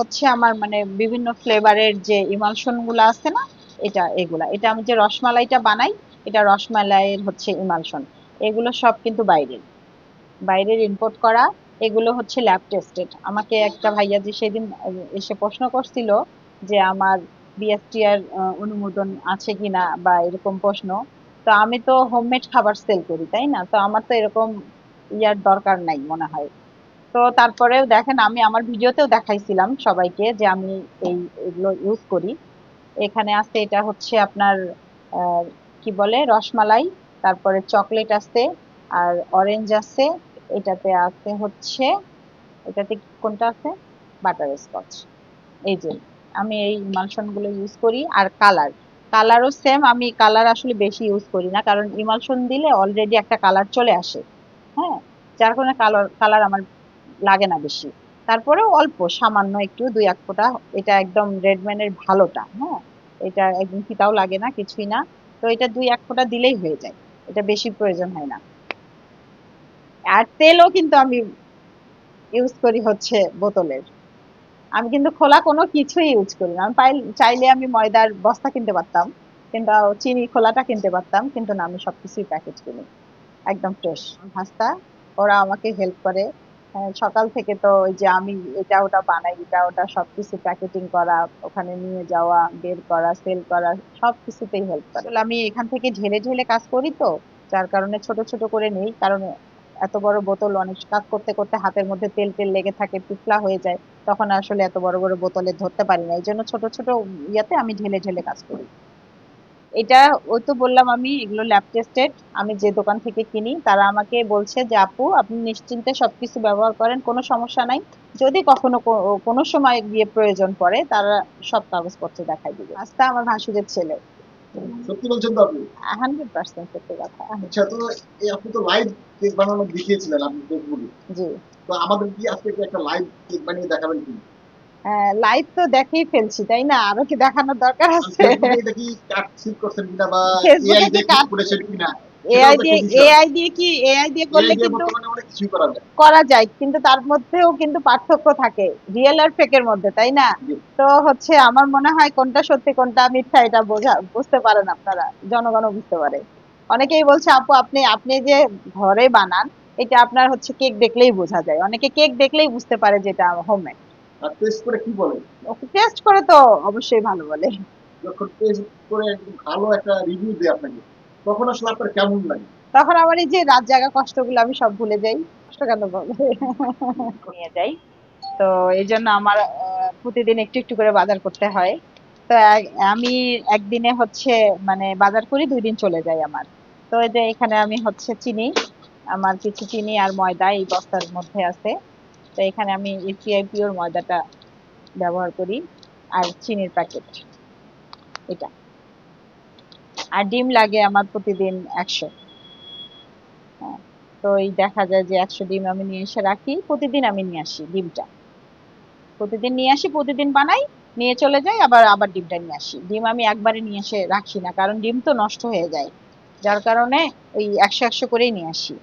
হচ্ছে আমার মানে বিভিন্ন ফ্লেভারের যে ইমালশনগুলো আছে না, এটা, এগুলা। এটা আমি যে রসমালাইটা বানাই, এটা রসমালাইয়ের হচ্ছে ইমালশন। এগুলো সব কিন্তু বাইরের। বাইরের ইম্পোর্ট করা, এগুলো হচ্ছে ল্যাব টেস্টেড আমাকে একটা ভাইয়া যে সেদিন এসে প্রশ্ন করছিল যে আমার বিএসটিআর অনুমোদন আছে কিনা বা এরকম প্রশ্ন। তো আমি তো হোমমেড খাবার সেল করি, তাই না? তো আমার তো এরকম ইয়ার দরকার নাই মনে হয়। তো তারপরে দেখেন, আমি আমার ভিডিওতেও দেখাইছিলাম সবাইকে যে আমি এই এগুলো ইউজ করি। এখানে আছে, এটা হচ্ছে আপনার কি বলে, রসমালাই, তারপরে চকলেট আছে, আর অরেঞ্জ আছে, এটাতে আছে হচ্ছে, এটাতে কোনটা আছে? বাটার স্কচ এই যে, আমি এই ইমালশনগুলো ইউজ করি, আর কালার কালারও সেম আমি কালার আসলে বেশি ইউজ করি না, কারণ ইমালশন দিলে অলরেডি একটা কালার চলে আসে। হ্যাঁ যার কারণে কালার কালার আমার লাগে না বেশি। তারপরেও অল্প, সামান্য একটু, দুই এক ফোঁটা। এটা একদম রেডম্যানের ভালোটা হ্যাঁ? এটা একদম ফিতাও লাগে না, কিছুই না। তো এটা দুই এক ফোঁটা দিলেই হয়ে যায়। এটা বেশি প্রয়োজন হয় না। আর তেলও কিন্তু আমি ইউজ করি হচ্ছে বোতলের। আমি কিন্তু খোলা কোনো কিছুই ইউজ করি না। আমি চাইলে আমি ময়দার বস্তা কিনতে পারতাম কিন্তু চিনি খোলাটা কিনতে পারতাম, কিন্তু না, আমি সবকিছুই প্যাকেট কিনি। একদম ফ্রেশ ভাস্তা, ওরা আমাকে হেল্প করে। সকাল থেকে তো ওই যে আমি এটা ওটা বানাই, এটা ওটা সবকিছু প্যাকেটিং করা, ওখানে নিয়ে যাওয়া, বের করা, সেল করা, সবকিছুতেই হেল্প করে। আসলে আমি এখান থেকে ঢেলে ঢেলে কাজ করি তো, যার কারণে ছোট ছোট করে নেই, কারণ এত বড় বোতল অনেক কাজ করতে করতে হাতের মধ্যে তেল তেল লেগে থাকে পিছলা হয়ে যায়, তখন আসলে এত বড় বড় বোতলে ধরতে পারি না। এই জন্য ছোট ছোট ইয়াতে আমি ঢেলে ঢেলে কাজ করি। এটা ওই তো বললাম আমি এগুলো ল্যাব টেস্টেড আমি যে দোকান থেকে কিনি তারা আমাকে বলছে যে আপু আপনি নিশ্চিন্তে সবকিছু ব্যবহার করেন কোনো সমস্যা নাই। যদি কখনো কোনো সময় গিয়ে প্রয়োজন পড়ে তারা সব কাগজপত্র দেখাই দিবে। আস্তা আমার ভাসুরের ছেলে। সত্যি বলছেন তো আপনি? হান্ড্রেড পার্সেন্ট সত্যি কথা। আচ্ছা তো এই আপনি তো লাইভ কেক বানানো দেখিয়েছিলেন আপনি ফেসবুকে জি। তো আমাদের কি আজকে একটা লাইভ কেক বানিয়ে দেখাবেন কি? লাইভ তো দেখেই ফেলছি তাই না? আরও কি দেখানোর দরকার আছে? এআই দিয়ে এআই দিয়ে কি এআই দিয়ে করলে কিন্তু কিছুই করা যায়। কিন্তু তার মধ্যেও কিন্তু পার্থক্য থাকে রিয়েল আর ফেকের মধ্যে তাই না? তো হচ্ছে আমার মনে হয় কোনটা সত্যি কোনটা মিথ্যা এটা বোঝা বুঝতে পারেন আপনারা জনগণও বুঝতে পারে। অনেকেই বলছে আপু আপনি আপনি যে ঘরে বানান এটা আপনার হচ্ছে কেক দেখলেই বোঝা যায়। অনেকে কেক দেখলেই বুঝতে পারে যে এটা হোমমেড আর টেস্ট করে কি বলেন টেস্ট করে তো অবশ্যই ভালো বলে। যখন টেস্ট করে ভালো একটা রিভিউ দেয় আপনাকে তখন আসলে আপনার কেমন লাগে? তখন আমার এই যে রাত জাগা কষ্টগুলো আমি সব ভুলে যাই কষ্ট কেন বলে। নিয়ে যাই। তো এই জন্য আমার প্রতিদিন একটু একটু করে বাজার করতে হয়। তো আমি একদিনে হচ্ছে মানে বাজার করি দুই দিন চলে যায় আমার। তো এই যে এখানে আমি হচ্ছে চিনি আমার কিছু চিনি আর ময়দা এই বস্তার মধ্যে আছে। তো এখানে আমি পিওর ময়দাটা ব্যবহার করি আর চিনির প্যাকেট এটা। আর ডিম লাগে আমার প্রতিদিন একশো। হ্যাঁ, তো এই দেখা যায় যে একশো ডিম আমি নিয়ে এসে রাখি প্রতিদিন আমি নিয়ে আসি ডিমটা। প্রতিদিন নিয়ে আসি প্রতিদিন বানাই নিয়ে চলে যাই আবার আবার ডিমটা নিয়ে আসি। ডিম আমি একবারে নিয়ে এসে রাখি না কারণ ডিম তো নষ্ট হয়ে যায়। যার কারণে ওই একশো একশো করেই নিয়ে আসি।